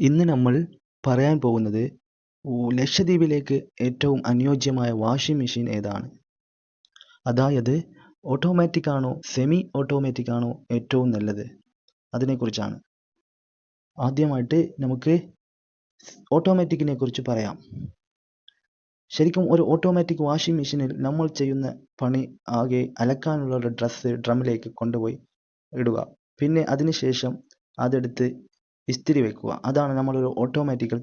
ഇന്ന് നമ്മൾ പറയാൻ പോകുന്നത് ലക്ഷദ്വീപിലേക്ക് ഏറ്റവും അനുയോജ്യമായ വാഷിംഗ് മെഷീൻ ഏതാണ്? അതായത് ഓട്ടോമാറ്റിക് ആണോ സെമി ഓട്ടോമാറ്റിക് ആണോ ഏറ്റവും നല്ലത്? അതിനെക്കുറിച്ചാണ്. ആദ്യമായിട്ട് നമുക്ക് ഓട്ടോമാറ്റിക്കിനെ കുറിച്ച് പറയാം. ശരിക്കും ഒരു ഓട്ടോമാറ്റിക് വാഷിംഗ് മെഷീനിൽ നമ്മൾ ചെയ്യുന്ന പണി ആകെ അലക്കാനുള്ള ഡ്രസ്സ് ഡ്രമ്മിലേക്ക് കൊണ്ടുപോയി ഇടുക. പിന്നെ അതിനുശേഷം അതെടുത്ത് ഇസ്തിരി വെക്കുക. അതാണ് നമ്മളൊരു ഓട്ടോമാറ്റിക്കൽ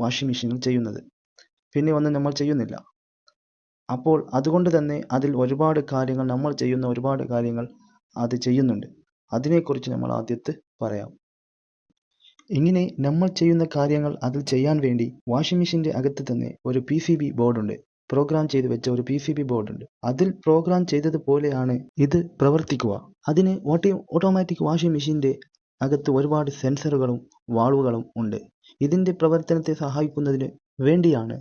വാഷിംഗ് മെഷീനിൽ ചെയ്യുന്നത്. പിന്നെ ഒന്നും നമ്മൾ ചെയ്യുന്നില്ല. അപ്പോൾ അതുകൊണ്ട് തന്നെ അതിൽ ഒരുപാട് കാര്യങ്ങൾ നമ്മൾ ചെയ്യുന്ന ഒരുപാട് കാര്യങ്ങൾ അത് ചെയ്യുന്നുണ്ട്. അതിനെക്കുറിച്ച് നമ്മൾ ആദ്യത്തെ പറയാം. ഇങ്ങനെ നമ്മൾ ചെയ്യുന്ന കാര്യങ്ങൾ അതിൽ ചെയ്യാൻ വേണ്ടി വാഷിംഗ് മെഷീന്റെ അകത്ത് തന്നെ ഒരു പി സി ബി ബോർഡുണ്ട് പ്രോഗ്രാം ചെയ്ത് വെച്ച ഒരു പി സി ബി ബോർഡുണ്ട് അതിൽ പ്രോഗ്രാം ചെയ്തതുപോലെയാണ് ഇത് പ്രവർത്തിക്കുക. അതിന് ഓട്ടോ ഓട്ടോമാറ്റിക് വാഷിംഗ് മെഷീന്റെ അകത്ത് ഒരുപാട് സെൻസറുകളും വാൾവുകളും ഉണ്ട്. ഇതിന്റെ പ്രവർത്തനത്തെ സഹായിക്കുന്നതിന് വേണ്ടിയാണ്.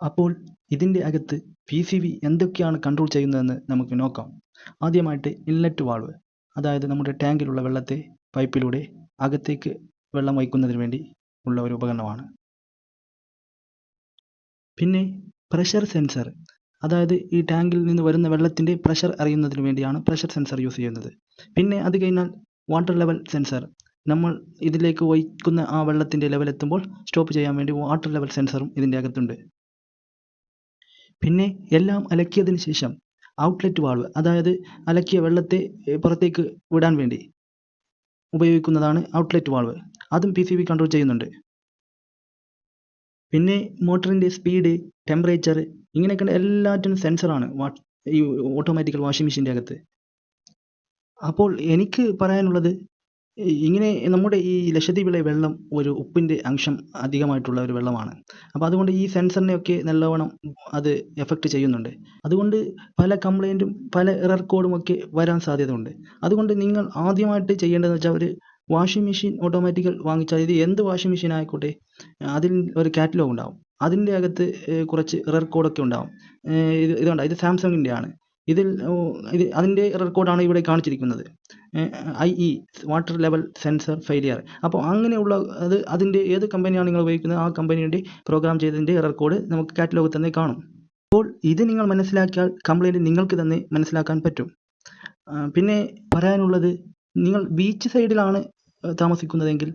അപ്പോൾ ഇതിന്റെ അകത്ത് പി സി ബി എന്തൊക്കെയാണ് കൺട്രോൾ ചെയ്യുന്നതെന്ന് നമുക്ക് നോക്കാം. ആദ്യമായിട്ട് ഇൻലെറ്റ് വാൾവ് അതായത് നമ്മുടെ ടാങ്കിലുള്ള വെള്ളത്തെ പൈപ്പിലൂടെ അകത്തേക്ക് വെള്ളം വയ്ക്കുന്നതിന് വേണ്ടി ഉള്ള ഒരു ഉപകരണമാണ്. പിന്നെ പ്രഷർ സെൻസർ അതായത് ഈ ടാങ്കിൽ നിന്ന് വരുന്ന വെള്ളത്തിന്റെ പ്രഷർ അറിയുന്നതിന് വേണ്ടിയാണ് പ്രഷർ സെൻസർ യൂസ് ചെയ്യുന്നത്. പിന്നെ അത് കഴിഞ്ഞാൽ വാട്ടർ ലെവൽ സെൻസർ നമ്മൾ ഇതിലേക്ക് ഒഴിക്കുന്ന ആ വെള്ളത്തിന്റെ ലെവൽ എത്തുമ്പോൾ സ്റ്റോപ്പ് ചെയ്യാൻ വേണ്ടി വാട്ടർ ലെവൽ സെൻസറും ഇതിന്റെ അകത്തുണ്ട്. പിന്നെ എല്ലാം അലക്കിയതിന് ശേഷം ഔട്ട്ലെറ്റ് വാൾവ് അതായത് അലക്കിയ വെള്ളത്തെ പുറത്തേക്ക് വിടാൻ വേണ്ടി ഉപയോഗിക്കുന്നതാണ് ഔട്ട്ലെറ്റ് വാൾവ് അതും പി സി ബി കൺട്രോൾ ചെയ്യുന്നുണ്ട്. പിന്നെ മോട്ടറിന്റെ സ്പീഡ് ടെമ്പറേച്ചർ ഇങ്ങനെയൊക്കെ എല്ലാറ്റിനും സെൻസറാണ് ഈ ഓട്ടോമാറ്റിക്കൽ വാഷിംഗ് മെഷീന്റെ അകത്ത്. അപ്പോൾ എനിക്ക് പറയാനുള്ളത് ഇങ്ങനെ നമ്മുടെ ഈ ലക്ഷദ്വീപിലെ വെള്ളം ഒരു ഉപ്പിന്റെ അംശം അധികമായിട്ടുള്ള ഒരു വെള്ളമാണ്. അപ്പോൾ അതുകൊണ്ട് ഈ സെൻസറിനെയൊക്കെ നല്ലവണ്ണം അത് എഫക്റ്റ് ചെയ്യുന്നുണ്ട്. അതുകൊണ്ട് പല കംപ്ലൈന്റും പല എറർ കോഡും ഒക്കെ വരാൻ സാധ്യതയുണ്ട്. അതുകൊണ്ട് നിങ്ങൾ ആദ്യമായിട്ട് ചെയ്യേണ്ടതെന്ന് വെച്ചാൽ ഒരു വാഷിംഗ് മെഷീൻ ഓട്ടോമാറ്റിക്കൽ വാങ്ങിച്ചാൽ ഇത് എന്ത് വാഷിംഗ് മെഷീൻ ആയിക്കോട്ടെ അതിൽ ഒരു കാറ്റലോഗ് ഉണ്ടാവും. അതിന്റെ അകത്ത് കുറച്ച് എറർ കോഡൊക്കെ ഉണ്ടാവും. ഇത് ഇതുണ്ട് ഇത് സാംസങ്ങിന്റെ ആണ് ഇതിൽ ഇത് അതിന്റെ റെക്കോർഡാണ് ഇവിടെ കാണിച്ചിരിക്കുന്നത്. I E water level sensor failure അപ്പോൾ അങ്ങനെയുള്ള അത് അതിന്റെ ഏത് കമ്പനിയാണ് നിങ്ങൾ ഉപയോഗിക്കുന്നത്? ആ കമ്പനിയുടെ പ്രോഗ്രാം ചെയ്തതിന്റെ റെക്കോർഡ് നമുക്ക് കാറ്റലോഗ് തന്നെ കാണും. അപ്പോൾ ഇത് നിങ്ങൾ മനസ്സിലാക്കിയാൽ കംപ്ലൈന്റ് നിങ്ങൾക്ക് തന്നെ മനസ്സിലാക്കാൻ പറ്റും. പിന്നെ പറയാനുള്ളത് നിങ്ങൾ ബീച്ച് സൈഡിലാണ് താമസിക്കുന്നതെങ്കിൽ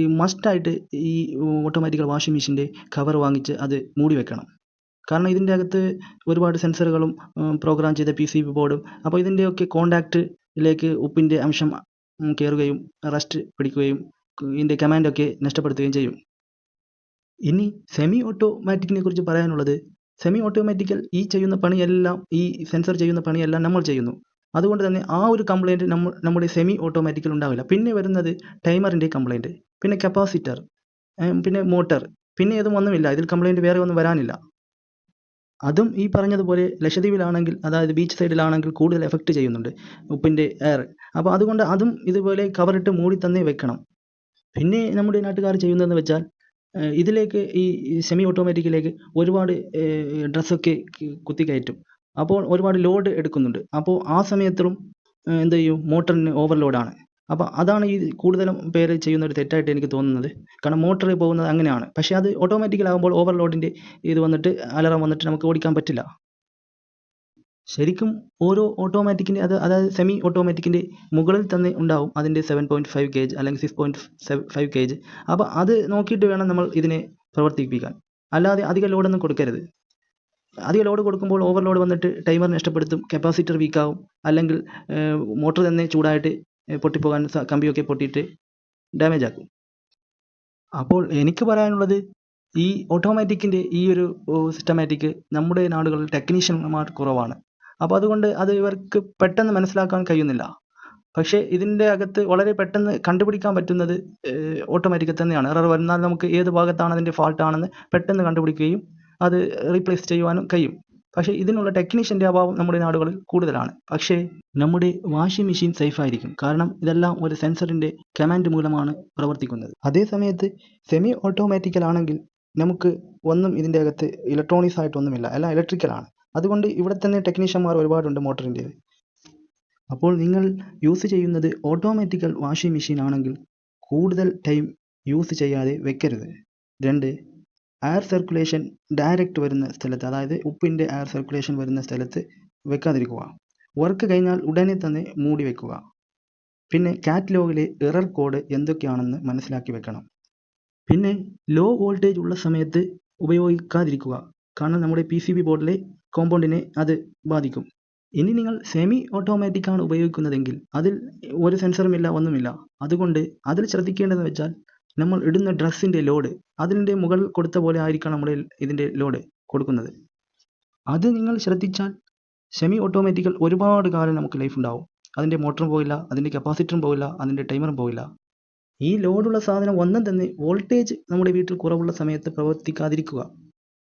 ഈ മസ്റ്റായിട്ട് ഈ ഓട്ടോമാറ്റിക്കൽ വാഷിംഗ് മെഷീന്റെ കവർ വാങ്ങിച്ച് അത് മൂടി വെക്കണം. കാരണം ഇതിന്റെ അകത്ത് ഒരുപാട് സെൻസറുകളും പ്രോഗ്രാം ചെയ്ത പി സി ബി ബോർഡും അപ്പോൾ ഇതിന്റെയൊക്കെ കോണ്ടാക്റ്റിലേക്ക് ഉപ്പിന്റെ അംശം കയറുകയും റസ്റ്റ് പിടിക്കുകയും ഇതിന്റെ കമാൻഡൊക്കെ നഷ്ടപ്പെടുത്തുകയും ചെയ്യും. ഇനി സെമി ഓട്ടോമാറ്റിക്കിനെ കുറിച്ച് പറയാനുള്ളത് സെമി ഓട്ടോമാറ്റിക്കൽ ഈ ചെയ്യുന്ന പണിയെല്ലാം ഈ സെൻസർ ചെയ്യുന്ന പണിയെല്ലാം നമ്മൾ ചെയ്യുന്നു. അതുകൊണ്ട് തന്നെ ആ ഒരു കംപ്ലൈന്റ് നമ്മൾ നമ്മുടെ സെമി ഓട്ടോമാറ്റിക്കൽ ഉണ്ടാവില്ല. പിന്നെ വരുന്നത് ടൈമറിന്റെ കംപ്ലൈന്റ് പിന്നെ കപ്പാസിറ്റർ പിന്നെ മോട്ടർ പിന്നെ ഇതും ഒന്നുമില്ല. ഇതിൽ കംപ്ലൈന്റ് വേറെ ഒന്നും വരാനില്ല. അതും ഈ പറഞ്ഞതുപോലെ ലക്ഷദ്വീപിലാണെങ്കിൽ അതായത് ബീച്ച് സൈഡിലാണെങ്കിൽ കൂടുതൽ എഫക്റ്റ് ചെയ്യുന്നുണ്ട് ഉപ്പിന്റെ എയർ അപ്പോൾ അതുകൊണ്ട് അതും ഇതുപോലെ കവറിട്ട് മൂടി തന്നെ വെക്കണം. പിന്നെ നമ്മുടെ നാട്ടുകാർ ചെയ്യുന്നതെന്ന് വെച്ചാൽ ഇതിലേക്ക് ഈ സെമി ഓട്ടോമാറ്റിക്കിലേക്ക് ഒരുപാട് ഡ്രസ്സൊക്കെ കുത്തിക്കയറ്റും. അപ്പോൾ ഒരുപാട് ലോഡ് എടുക്കുന്നുണ്ട്. അപ്പോൾ ആ സമയത്തും എന്ത് ചെയ്യും? മോട്ടറിന് ഓവർലോഡാണ് അപ്പോൾ അതാണ് ഈ കൂടുതലും പേര് ചെയ്യുന്ന ഒരു തെറ്റായിട്ട് എനിക്ക് തോന്നുന്നത്. കാരണം മോട്ടറിൽ പോകുന്നത് അങ്ങനെയാണ്. പക്ഷേ അത് ഓട്ടോമാറ്റിക്കലാകുമ്പോൾ ഓവർലോഡിന്റെ ഇത് വന്നിട്ട് അലറം വന്നിട്ട് നമുക്ക് ഓടിക്കാൻ പറ്റില്ല. ശരിക്കും ഓരോ ഓട്ടോമാറ്റിക്കിന്റെ അത് അതായത് സെമി ഓട്ടോമാറ്റിക്കിന്റെ മുകളിൽ തന്നെ ഉണ്ടാവും അതിന്റെ സെവൻ പോയിന്റ് ഫൈവ് കേജ് അല്ലെങ്കിൽ സിക്സ് പോയിന്റ് ഫൈവ് കേജ് അപ്പോൾ അത് നോക്കിയിട്ട് വേണം നമ്മൾ ഇതിനെ പ്രവർത്തിപ്പിക്കാൻ. അല്ലാതെ അധിക ലോഡൊന്നും കൊടുക്കരുത്. അധിക ലോഡ് കൊടുക്കുമ്പോൾ ഓവർലോഡ് വന്നിട്ട് ടൈമർ നഷ്ടപ്പെടുത്തും കപ്പാസിറ്റർ വീക്കാവും അല്ലെങ്കിൽ മോട്ടർ തന്നെ ചൂടായിട്ട് പൊട്ടിപ്പോകാൻ കമ്പിയൊക്കെ പൊട്ടിയിട്ട് ഡാമേജ് ആക്കും. അപ്പോൾ എനിക്ക് പറയാനുള്ളത് ഈ ഓട്ടോമാറ്റിക്കിന്റെ ഈ ഒരു സിസ്റ്റമാറ്റിക് നമ്മുടെ നാടുകളിൽ ടെക്നീഷ്യന്മാർ കുറവാണ്. അപ്പോൾ അതുകൊണ്ട് അത് ഇവർക്ക് പെട്ടെന്ന് മനസ്സിലാക്കാൻ കഴിയുന്നില്ല. പക്ഷേ ഇതിന്റെ അകത്ത് വളരെ പെട്ടെന്ന് കണ്ടുപിടിക്കാൻ പറ്റുന്നത് ഓട്ടോമാറ്റിക് തന്നെയാണ്. എറർ വന്നാൽ നമുക്ക് ഏത് ഭാഗത്താണ് അതിന്റെ ഫാൾട്ട് ആണെന്ന് പെട്ടെന്ന് കണ്ടുപിടിക്കുകയും അത് റീപ്ലേസ് ചെയ്യുവാനും കഴിയും. പക്ഷേ ഇതിനുള്ള ടെക്നീഷ്യന്റെ അഭാവം നമ്മുടെ നാടുകളിൽ കൂടുതലാണ്. പക്ഷേ നമ്മുടെ വാഷിംഗ് മെഷീൻ സേഫായിരിക്കും കാരണം ഇതെല്ലാം ഒരു സെൻസറിന്റെ കമാൻഡ് മൂലമാണ് പ്രവർത്തിക്കുന്നത്. അതേ സമയത്ത് സെമി ഓട്ടോമാറ്റിക്കൽ ആണെങ്കിൽ നമുക്ക് ഒന്നും ഇതിന്റെ അകത്ത് ഇലക്ട്രോണിക്സ് ആയിട്ടൊന്നുമില്ല എല്ലാം ഇലക്ട്രിക്കലാണ് അതുകൊണ്ട് ഇവിടെ തന്നെ ടെക്നീഷ്യന്മാർ ഒരുപാടുണ്ട് മോട്ടറിന്റെ. അപ്പോൾ നിങ്ങൾ യൂസ് ചെയ്യുന്നത് ഓട്ടോമാറ്റിക്കൽ വാഷിംഗ് മെഷീൻ ആണെങ്കിൽ കൂടുതൽ ടൈം യൂസ് ചെയ്യാതെ വെക്കരുത്. രണ്ട് എയർ സർക്കുലേഷൻ ഡയറക്റ്റ് വരുന്ന സ്ഥലത്ത് അതായത് ഉപ്പിന്റെ എയർ സർക്കുലേഷൻ വരുന്ന സ്ഥലത്ത് വെക്കാതിരിക്കുക. വർക്ക് കഴിഞ്ഞാൽ ഉടനെ തന്നെ മൂടി വെക്കുക. പിന്നെ കാറ്റലോഗിലെ എറർ കോഡ് എന്തൊക്കെയാണെന്ന് മനസ്സിലാക്കി വെക്കണം. പിന്നെ ലോ വോൾട്ടേജ് ഉള്ള സമയത്ത് ഉപയോഗിക്കാതിരിക്കുക. കാരണം നമ്മുടെ പി സി ബി ബോർഡിലെ കോമ്പൗണ്ടിനെ അത് ബാധിക്കും. ഇനി നിങ്ങൾ സെമി ഓട്ടോമാറ്റിക് ആണ് ഉപയോഗിക്കുന്നതെങ്കിൽ അതിൽ ഒരു സെൻസറുമില്ല ഒന്നുമില്ല. അതുകൊണ്ട് അതിൽ ശ്രദ്ധിക്കേണ്ടതെന്ന് വെച്ചാൽ നമ്മൾ ഇടുന്ന ഡ്രസ്സിന്റെ ലോഡ് അതിന്റെ മുകളിൽ കൊടുത്ത പോലെ ആയിരിക്കണം നമ്മുടെ ഇതിന്റെ ലോഡ് കൊടുക്കുന്നത്. അത് നിങ്ങൾ ശ്രദ്ധിച്ചാൽ സെമി ഓട്ടോമാറ്റിക്കൽ ഒരുപാട് കാലം നമുക്ക് ലൈഫ് ഉണ്ടാവും. അതിന്റെ മോട്ടറും പോയില്ല അതിന്റെ കപ്പാസിറ്ററും പോയില്ല അതിന്റെ ടൈമറും പോയില്ല ഈ ലോഡുള്ള സാധനം ഒന്നും തന്നെ വോൾട്ടേജ് നമ്മുടെ വീട്ടിൽ കുറവുള്ള സമയത്ത് പ്രവർത്തിക്കാതിരിക്കുക.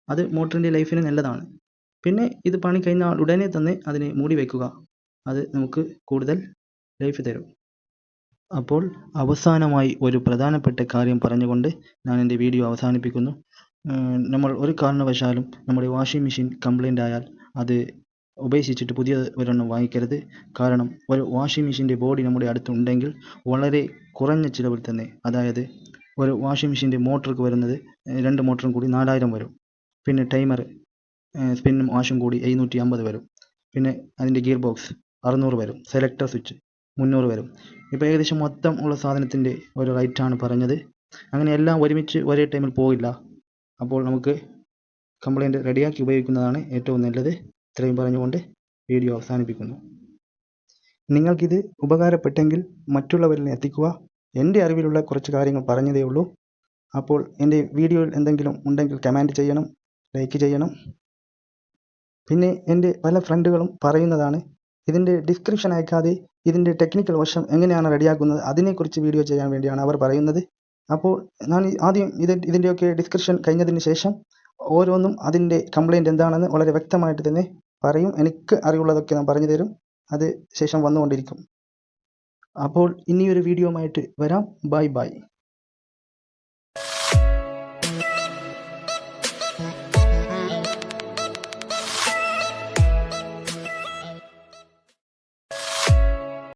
അത് മോട്ടറിന്റെ ലൈഫിന് നല്ലതാണ്. പിന്നെ ഇത് പണി കഴിഞ്ഞാൽ ഉടനെ തന്നെ അതിനെ മൂടി വയ്ക്കുക അത് നമുക്ക് കൂടുതൽ ലൈഫ് തരും. അപ്പോൾ അവസാനമായി ഒരു പ്രധാനപ്പെട്ട കാര്യം പറഞ്ഞുകൊണ്ട് ഞാൻ എന്റെ വീഡിയോ അവസാനിപ്പിക്കുന്നു. നമ്മൾ ഒരു കാരണവശാലും നമ്മുടെ വാഷിംഗ് മെഷീൻ കംപ്ലൈന്റ് ആയാൽ അത് ഉപേക്ഷിച്ചിട്ട് പുതിയ ഒരെണ്ണം വാങ്ങിക്കരുത്. കാരണം ഒരു വാഷിംഗ് മെഷീന്റെ ബോഡി നമ്മുടെ അടുത്തുണ്ടെങ്കിൽ വളരെ കുറഞ്ഞ ചിലവിൽ തന്നെ അതായത് ഒരു വാഷിംഗ് മെഷീന്റെ മോട്ടർക്ക് വരുന്നത് രണ്ട് മോട്ടറും കൂടി നാലായിരം വരും. പിന്നെ ടൈമർ സ്പിന്നും വാഷും കൂടി എഴുന്നൂറ്റി അമ്പത് വരും. പിന്നെ അതിന്റെ ഗിയർ ബോക്സ് അറുന്നൂറ് വരും. Selector switch. മുന്നൂറ് വരും. ഇപ്പോൾ ഏകദേശം മൊത്തം ഉള്ള സാധനത്തിന്റെ ഒരു റേറ്റാണ് പറഞ്ഞത്. അങ്ങനെ എല്ലാം ഒരുമിച്ച് ഒരേ ടൈമിൽ പോകില്ല. അപ്പോൾ നമുക്ക് കംപ്ലൈന്റ് റെഡിയാക്കി ഉപയോഗിക്കുന്നതാണ് ഏറ്റവും നല്ലത്. ഇത്രയും പറഞ്ഞുകൊണ്ട് വീഡിയോ അവസാനിപ്പിക്കുന്നു. നിങ്ങൾക്കിത് ഉപകാരപ്പെട്ടെങ്കിൽ മറ്റുള്ളവരിൽ എത്തിക്കുക. എന്റെ അറിവിലുള്ള കുറച്ച് കാര്യങ്ങൾ പറഞ്ഞതേ ഉള്ളൂ. അപ്പോൾ എന്റെ വീഡിയോയിൽ എന്തെങ്കിലും ഉണ്ടെങ്കിൽ കമന്റ് ചെയ്യണം ലൈക്ക് ചെയ്യണം. പിന്നെ എന്റെ പല ഫ്രണ്ടുകളും പറയുന്നതാണ് ഇതിന്റെ ഡിസ്ക്രിപ്ഷൻ അയക്കാതെ ഇതിന്റെ ടെക്നിക്കൽ വശം എങ്ങനെയാണ് റെഡിയാക്കുന്നത് അതിനെക്കുറിച്ച് വീഡിയോ ചെയ്യാൻ വേണ്ടിയാണ് അവർ പറയുന്നത്. അപ്പോൾ ഞാൻ ആദ്യം ഇത് ഇതിന്റെയൊക്കെ ഡിസ്ക്രിപ്ഷൻ കഴിഞ്ഞതിന് ശേഷം ഓരോന്നും അതിന്റെ കംപ്ലൈന്റ് എന്താണെന്ന് വളരെ വ്യക്തമായിട്ട് തന്നെ പറയും. എനിക്ക് അറിവുള്ളതൊക്കെ ഞാൻ പറഞ്ഞു തരും. അത് ശേഷം വന്നുകൊണ്ടിരിക്കും. അപ്പോൾ ഇനിയൊരു ആയിട്ട് വരാം. Bye bye